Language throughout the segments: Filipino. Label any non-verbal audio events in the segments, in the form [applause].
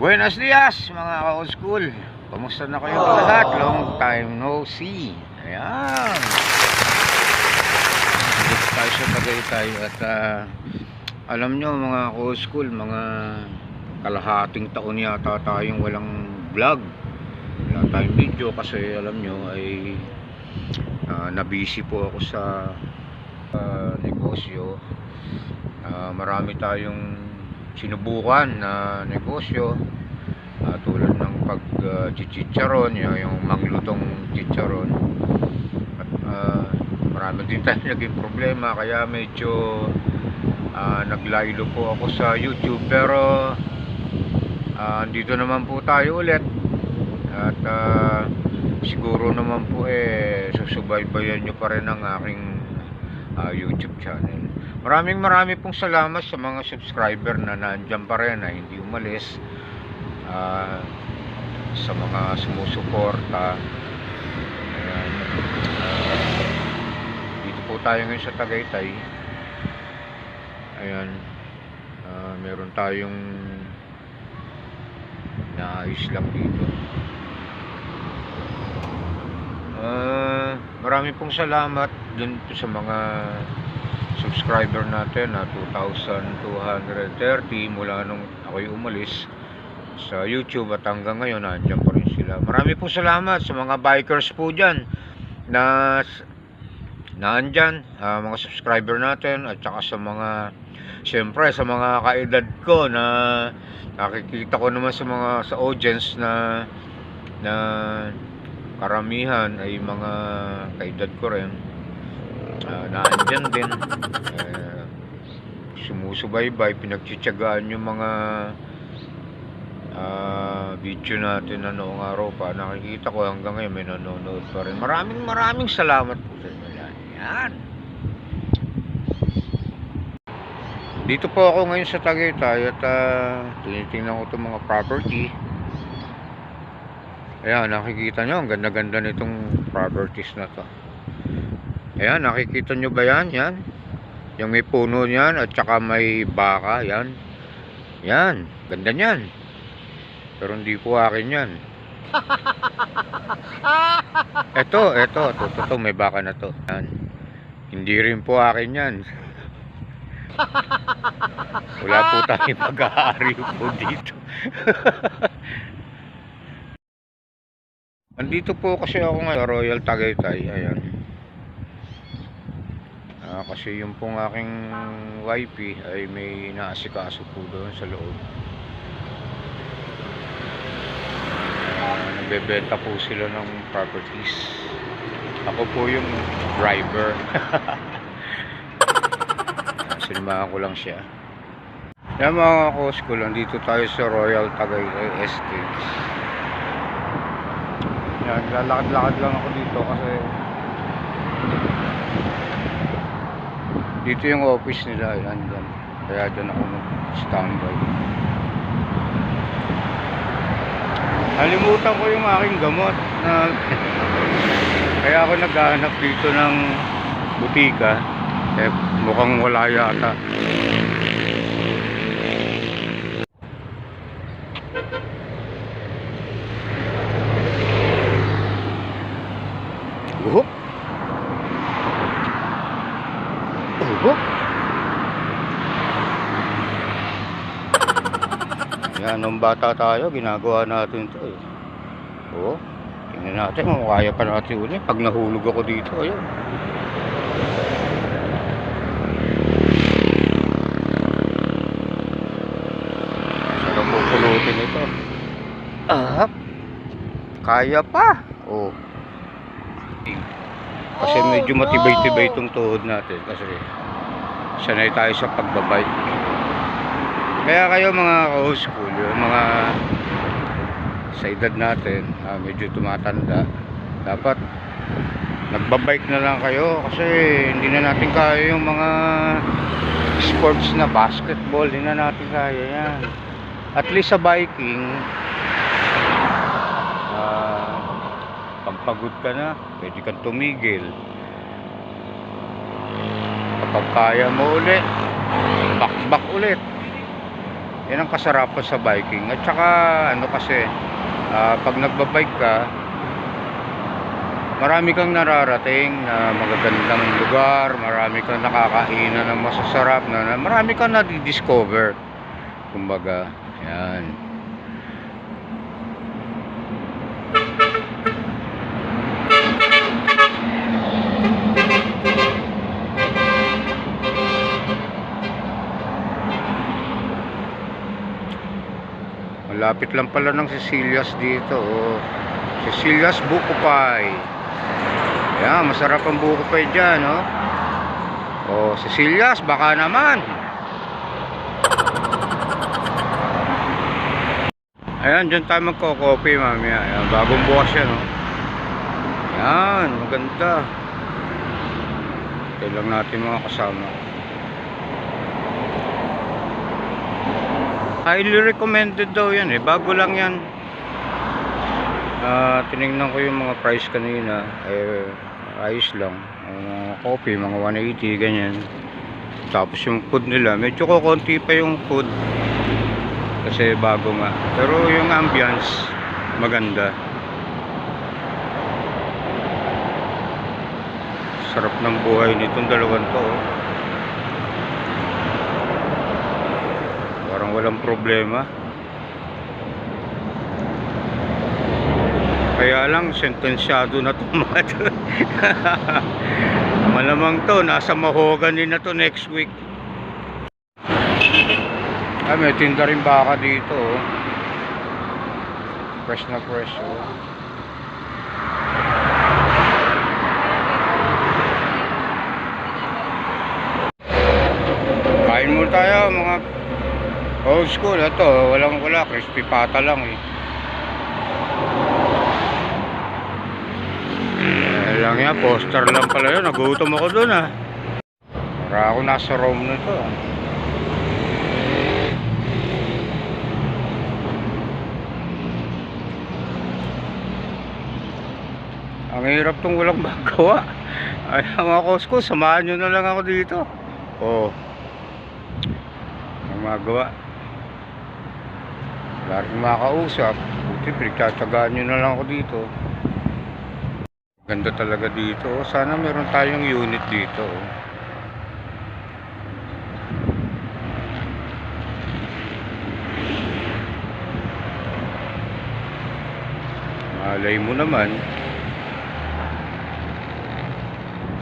Buenos dias mga ka-old school. Kamusta na kayo lahat? Long time no see. Ayan. Dito tayo sa Tagaytay at ah, alam nyo mga ka-old school, mga kalahating taon yata tayong walang vlog. Wala tayong video kasi alam nyo ay ah, nabisi po ako sa ah, negosyo. Ah, marami tayong sinubukan na negosyo Ah, tulad ng pag uh, chicharon yung, yung manglutong chicharon. At ah, marami din tayo [laughs] naging problema kaya medyo ah, naglaylo po ako sa youtube. Pero ah, andito naman po tayo ulit. At ah, siguro naman po eh susubaybayan nyo pa rin ang aking ah, youtube channel maraming marami pong salamat sa mga subscriber na nandyan pa rin na hindi umalis ah, sa mga sumusuporta. Ayan. Ah, dito po tayo ngayon sa Tagaytay. Ayan. Ah, meron tayong naayos lang dito. Ah, marami pong salamat dun po sa mga subscriber natin na 2,230 mula nung ako'y umalis sa YouTube at hanggang ngayon nandiyan pa rin sila. Marami po salamat sa mga bikers po dyan na naandyan, ah, mga subscriber natin at saka sa mga siyempre sa mga kaedad ko na nakikita ko naman sa mga sa audience na na karamihan ay mga kaedad ko rin uh, naandyan din. Eh, sumusubaybay pinagtsitsagaan yung mga ah, video natin na noong araw pa. Nakikita ko hanggang ngayon may nanonood pa rin. Maraming maraming salamat po sa inyo. Yan. Dito po ako ngayon sa Tagaytay at ah, tinitingnan ko itong mga property. Ayan nakikita nyo ang ganda-ganda nitong properties na to ayan nakikita nyo ba yan? Yan. Yung may puno niyan at saka may baka yan. Yan ganda niyan. Pero hindi po akin yan. [laughs] Eto eto to, to, to may baka na to. Yan. Hindi rin po akin yan. [laughs] Wala po tayong pag-aari po dito. [laughs] Andito po kasi ako ngayon Royal Tagaytay. Ayan Ah, kasi yung pong aking wifey ay may naasikaso po doon sa loob. Nagbebenta po sila ng properties. Ako po yung driver. [laughs] Sinamahan ko lang siya. Yan mga kosko lang, dito tayo sa Royal Tagaytay Estates. Yan, lalakad-lakad lang ako dito kasi dito yung office nila yan dyan kaya dyan ako standby halimutan ko yung aking gamot na [laughs] kaya ako naghahanap dito ng butika. Eh mukhang wala yata Yan, nung bata tayo, ginagawa natin ito eh. Oo. Tingnan natin kung kaya pa natin uli. Pag nahulog ako dito, ayun. Sarap po pulutin ito. Ah, kaya pa. Oh. Kasi medyo matibay-tibay itong tuhod natin kasi sanay tayo sa pagbabike. Kaya kayo mga school, yung mga sa edad natin, ah, medyo tumatanda, dapat nagbabike na lang kayo kasi hindi na natin kaya yung mga sports na basketball, hindi na natin kaya yan. At least sa biking, ah, pampagod ka na, pwede kang tumigil. Kapag kaya mo ulit, bakbak ulit. Yan ang kasarapan sa biking. At saka ano kasi, ah, pag nagbabike ka, marami kang nararating na magagandang lugar, marami kang nakakainan ng masasarap, na, na marami kang nadidiscover. Kumbaga, yan. Malapit lang pala ng Cecilia's dito. Oh. Cecilia's Buko Pie. Yan, masarap ang buko pie dyan, oh. Oh, Cecilia's, baka naman. Ayan, dyan tayo magko-coffee mamaya. Ayan, bagong bukas yan, oh. Yan, maganda. Ito lang natin mga kasama. Highly recommended daw yan eh. Bago lang yan. Ah, tinignan ko yung mga price kanina. Eh, ayos lang. Ang mga coffee, mga 180, ganyan. Tapos yung food nila, medyo kukunti pa yung food. Kasi bago nga. Pero yung ambience, maganda. Sarap ng buhay nitong dalawang to. oh. Walang problema. Kaya lang, sentensyado na to. [laughs] [laughs] Malamang to, nasa mahogany na to next week. Ah, may tinda rin baka dito. Oh. Fresh na fresh. Oh. Kain muna tayo mga old school. Ito, walang wala. Crispy pata lang eh. Eh lang yan, poster lang pala yun. Nagutom ako dun ah. Para ako nasa Rome na to. ah. Ang hirap tong walang [laughs] magawa. Ay, mga Costco, samahan nyo na lang ako dito. Oh. Ang magawa. Wala rin makausap. Buti, pinagtatagaan nyo na lang ako dito. Ganda talaga dito. oh. Sana meron tayong unit dito. oh. Malay mo naman.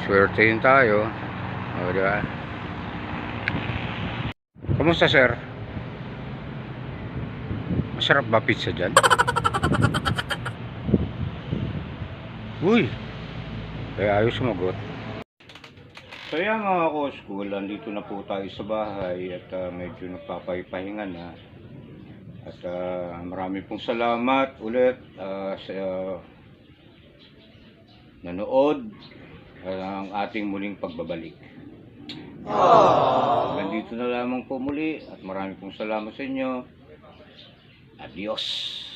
Swertein tayo. O, di ba? Kamusta, sir? Masarap ba pizza dyan? Uy! Kaya ayos sumagot. So yan mga ko-school, andito na po tayo sa bahay at ah, medyo nagpapaypahinga na. At ah, marami pong salamat ulit ah, sa nanood ah, ang ating muling pagbabalik. Nandito na lamang po muli at marami pong salamat sa inyo. Adios.